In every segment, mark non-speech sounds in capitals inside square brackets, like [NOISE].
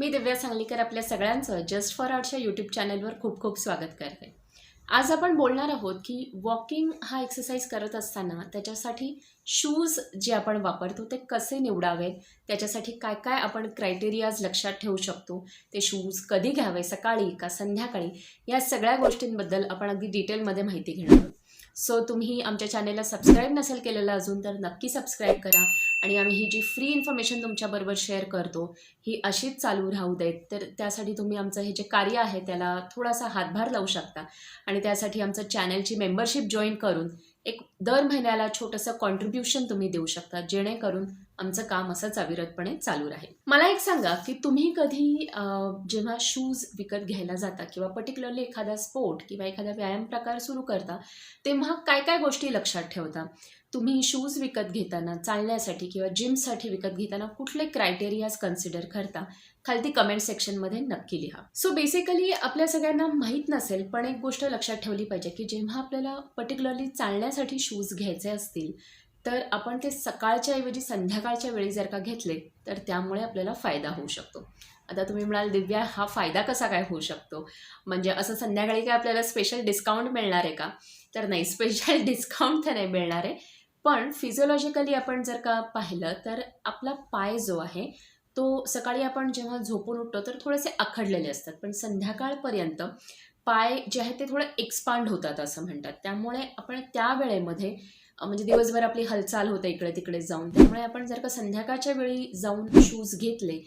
मी दिव्या सांगलीकर आपल्या सगळ्यांचं just for आर्टच्या YouTube चॅनलवर खूप खूप स्वागत करते. आज आपण बोलणार आहोत की वॉकिंग हा एक्सरसाइज करत असताना त्याच्यासाठी शूज जे आपण वापरतो ते कसे निवडावेत? त्याच्यासाठी काय काय आपण क्रायटेरियाज लक्षात ठेवू शकतो? ते शूज कधी घ्यावे? सकाळी का संध्याकाळी? या सगळ्या गोष्टींबद्दल आपण अगदी डिटेलमध्ये माहिती घेणार आहोत. सो तुम्ही आमच्या चॅनेलला सबस्क्राईब नसेल केलेलं अजून तर नक्की सबस्क्राईब करा. आणि आम्ही ही जी फ्री इन्फॉर्मेशन तुमच्याबरोबर शेअर करतो ही अशीच चालू राहू देत. तर त्यासाठी तुम्ही आमचं हे जे कार्य आहे त्याला थोडासा हातभार लावू शकता. आणि त्यासाठी आमचं चॅनलची मेंबरशिप जॉईन करून एक दर महिन्याला छोटंसं कॉन्ट्रीब्युशन तुम्ही देऊ शकता जेणेकरून आमचं काम असंच अविरतपणे चालू राहील. मला एक सांगा की तुम्ही कधी जेव्हा शूज विकत घ्यायला जाता किंवा पर्टिक्युलरली एखादा स्पोर्ट किंवा एखादा व्यायाम प्रकार सुरू करता तेव्हा काय काय गोष्टी लक्षात ठेवता? तुम्ही शूज विकत घेताना चालण्यासाठी किंवा जिमसाठी विकत घेताना कुठले क्रायटेरियाज कन्सिडर करता? खालती कमेंट सेक्शनमध्ये नक्की लिहा. सो बेसिकली आपल्या सगळ्यांना माहीत नसेल पण एक गोष्ट लक्षात ठेवली पाहिजे की जेव्हा आपल्याला पर्टिक्युलरली चालण्यासाठी शूज घ्यायचे असतील तर आपण ते सकाळच्या ऐवजी संध्याकाळच्या वेळी जर का घेतले तर त्यामुळे आपल्याला फायदा होऊ शकतो. आता तुम्ही म्हणाल दिव्या हा फायदा कसा काय होऊ शकतो? म्हणजे असं संध्याकाळी काय आपल्याला स्पेशल डिस्काउंट मिळणार आहे का? तर नाही स्पेशल डिस्काउंट [LAUGHS] तर नाही मिळणार आहे. पण फिजिओलॉजिकली आपण जर का पाहिलं तर आपला पाय जो आहे तो सकाळी आपण जेव्हा झोपून उठतो तर थोडेसे आखडलेले असतात. पण संध्याकाळपर्यंत पाय जे आहेत ते थोडं एक्सपांड होतात असं म्हणतात. त्यामुळे आपण त्या वेळेमध्ये म्हणजे दिवसभर आपली हालचाल होते इकडे तिकडे जाऊन. त्यामुळे आपण जर का संध्याकाळच्या वेळी जाऊन शूज घेतले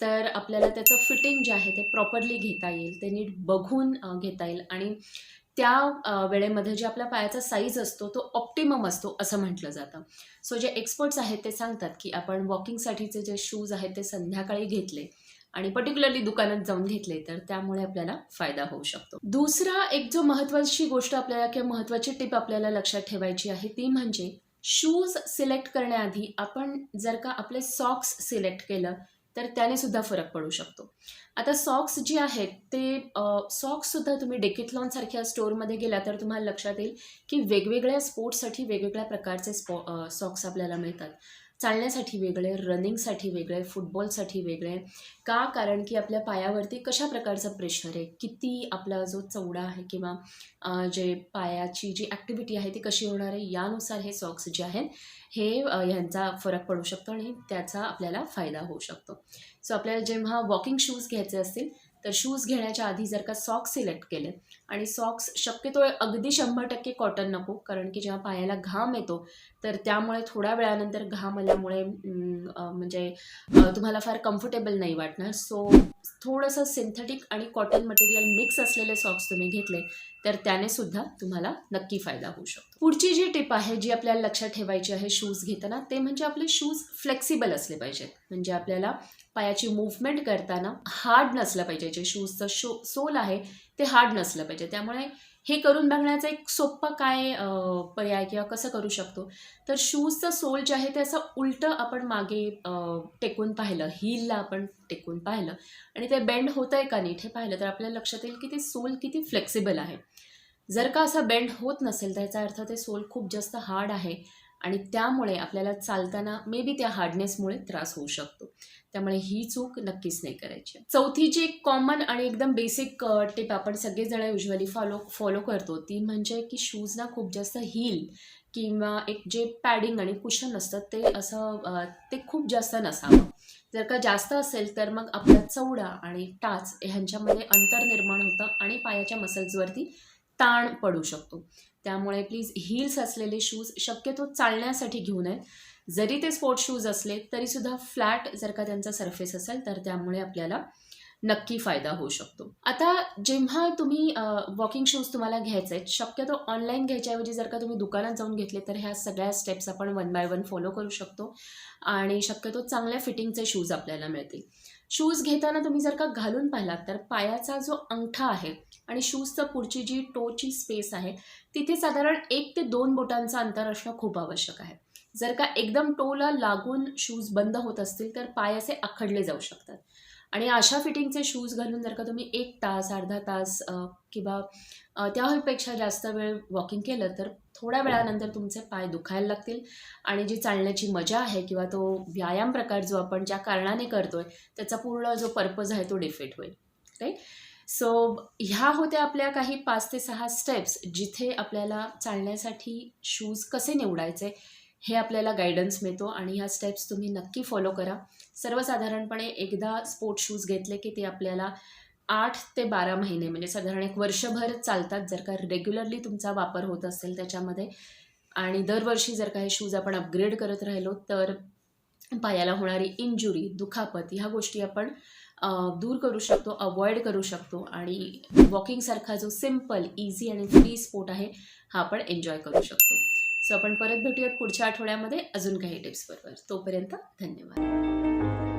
तर आपल्याला त्याचं फिटिंग जे आहे ते प्रॉपरली घेता येईल. ते नीट बघून घेता येईल. आणि त्या वेळेमध्ये जे आपल्या पायाचा साईज असतो तो ऑप्टिमम असतो असं म्हटलं जातं. सो जे एक्सपर्ट्स आहेत ते सांगतात की आपण वॉकिंगसाठीचे जे शूज आहेत ते संध्याकाळी घेतले आणि पर्टिक्युलरली दुकानात जाऊन घेतले तर त्यामुळे आपल्याला फायदा होऊ शकतो. दुसरा एक जो महत्वाची गोष्ट आपल्याला किंवा महत्वाची टिप आपल्याला लक्षात ठेवायची आहे ती म्हणजे शूज सिलेक्ट करण्याआधी आपण जर का आपले सॉक्स सिलेक्ट केलं तर त्याने सुद्धा फरक पडू शकतो. आता सॉक्स जे आहेत ते सॉक्ससुद्धा तुम्ही डेकेथलॉन सारख्या स्टोअरमध्ये गेला तर तुम्हाला लक्षात येईल की वेगवेगळ्या स्पोर्ट्ससाठी वेगवेगळ्या प्रकारचे स्पॉ सॉक्स आपल्याला मिळतात. चालण्यासाठी वेगळे रनिंगसाठी वेगळे फुटबॉलसाठी वेगळे. का? कारण की आपल्या पायावरती कशा प्रकारचं प्रेशर आहे? किती आपला जो चवडा आहे किंवा जे पायाची जी ॲक्टिव्हिटी आहे ती कशी होणार आहे? यानुसार हे सॉक्स जे आहेत हे ह्यांचा फरक पडू शकतो आणि त्याचा आपल्याला फायदा होऊ शकतो. सो आपल्याला जेव्हा वॉकिंग शूज घ्यायचे असतील तर शूज घेण्याच्या आधी जर का सॉक्स सिलेक्ट केले आणि सॉक्स शक्यतो अगदी शंभर टक्के कॉटन नको कारण की जेव्हा पायाला घाम येतो तर त्यामुळे थोड्या वेळानंतर घाम आल्यामुळे म्हणजे तुम्हाला फार कम्फर्टेबल नाही वाटणार. सो थोडंसं सिंथेटिक आणि कॉटन मटेरियल मिक्स असलेले सॉक्स तुम्ही घेतले तर त्याने सुद्धा तुम्हाला नक्की फायदा होऊ शकतो. पुढची जी टिप आहे जी आपल्याला लक्षात ठेवायची आहे शूज घेताना ते म्हणजे आपले शूज फ्लेक्सिबल असले पाहिजेत. म्हणजे आपल्याला पायाची मुवमेंट करताना हार्ड नसलं पाहिजे. जे शूजचं शो सोल आहे ते हार्ड नसलं पाहिजे. त्यामुळे हे करून बघण्याचा एक सोप्पा काय पर्याय किंवा कसं करू शकतो? तर शूजचं सोल जे आहे ते असं उलटं आपण मागे टेकून पाहिलं हीलला आपण टेकून पाहिलं आणि ते बेंड होतं आहे का नीट हे पाहिलं तर आपल्याला लक्षात येईल की ते सोल किती फ्लेक्सिबल आहे. जर का असा बेंड होत नसेल त्याचा अर्थ ते सोल खूप जास्त हार्ड आहे आणि त्यामुळे आपल्याला चालताना मे बी त्या हार्डनेसमुळे त्रास होऊ शकतो. त्यामुळे ही चूक नक्कीच नाही करायची. चौथी जी एक कॉमन आणि एकदम बेसिक टिप आपण सगळेजण युजली फॉलो फॉलो करतो ती म्हणजे की शूजना खूप जास्त हील किंवा एक जे पॅडिंग आणि कुशन असतं ते असं ते खूप जास्त नसावं. जर का जास्त असेल तर मग आपला चवडा आणि टाच ह्यांच्यामध्ये अंतर निर्माण होतं आणि पायाच्या मसल्सवरती ताण पडू शकतो. त्यामुळे प्लीज हील्स असलेले शूज शक्यतो चालण्यासाठी घेऊ नयेत. जरी ते स्पोर्ट्स शूज असले तरीसुद्धा फ्लॅट जर का त्यांचा सरफेस असेल तर त्यामुळे आपल्याला नक्की फायदा होऊ शकतो. आता जेव्हा तुम्ही वॉकिंग शूज तुम्हाला घ्यायचे आहेत शक्यतो ऑनलाईन घ्यायच्याऐवजी जर का तुम्ही दुकानात जाऊन घेतले तर ह्या सगळ्या स्टेप्स आपण वन बाय वन फॉलो करू शकतो. आणि शक्यतो चांगल्या फिटिंगचे शूज आपल्याला मिळतील. शूज घेताना तुम्ही जर का घालून पाहिलात तर पायाचा जो अंगठा आहे आणि शूजचं पुढची जी टोची स्पेस आहे तिथे साधारण एक ते दोन बोटांचं अंतर असणं खूप आवश्यक आहे. जर का एकदम टोला लागून शूज बंद होत असतील तर पाय असे आखडले जाऊ शकतात. आणि अशा फिटिंगचे शूज घालून जर का तुम्ही एक तास अर्धा तास किंवा त्यापेक्षा जास्त वेळ वॉकिंग केलं तर थोड्या वेळानंतर तुमचे पाय दुखायला लागतील आणि जी चालण्याची मजा आहे किंवा तो व्यायाम प्रकार जो आपण ज्या कारणाने करतोय त्याचा पूर्ण जो पर्पज आहे तो डिफेट होईल. राईट सो ह्या होत्या आपल्या काही पाच ते सहा स्टेप्स जिथे आपल्याला चालण्यासाठी शूज कसे निवडायचे हे आपल्याला गायडन्स मिळतो आणि ह्या स्टेप्स तुम्ही नक्की फॉलो करा. सर्वसाधारणपणे एकदा स्पोर्ट शूज घेतले की ते आपल्याला आठ ते बारा महिने म्हणजे साधारण एक वर्षभर चालतात जर का रेग्युलरली तुमचा वापर होत असेल त्याच्यामध्ये. आणि दरवर्षी जर का हे शूज आपण अपग्रेड करत राहिलो तर पायाला होणारी इंजुरी दुखापत ह्या गोष्टी आपण दूर करू शकतो अवॉइड करू शकतो. आणि वॉकिंगसारखा जो सिंपल इझी आणि फ्री स्पोर्ट आहे हा आपण एन्जॉय करू शकतो. सो आपण परत भेटूयात पुढच्या आठवड्यामध्ये. अजून काही टिप्स बरोबर. तोपर्यंत धन्यवाद.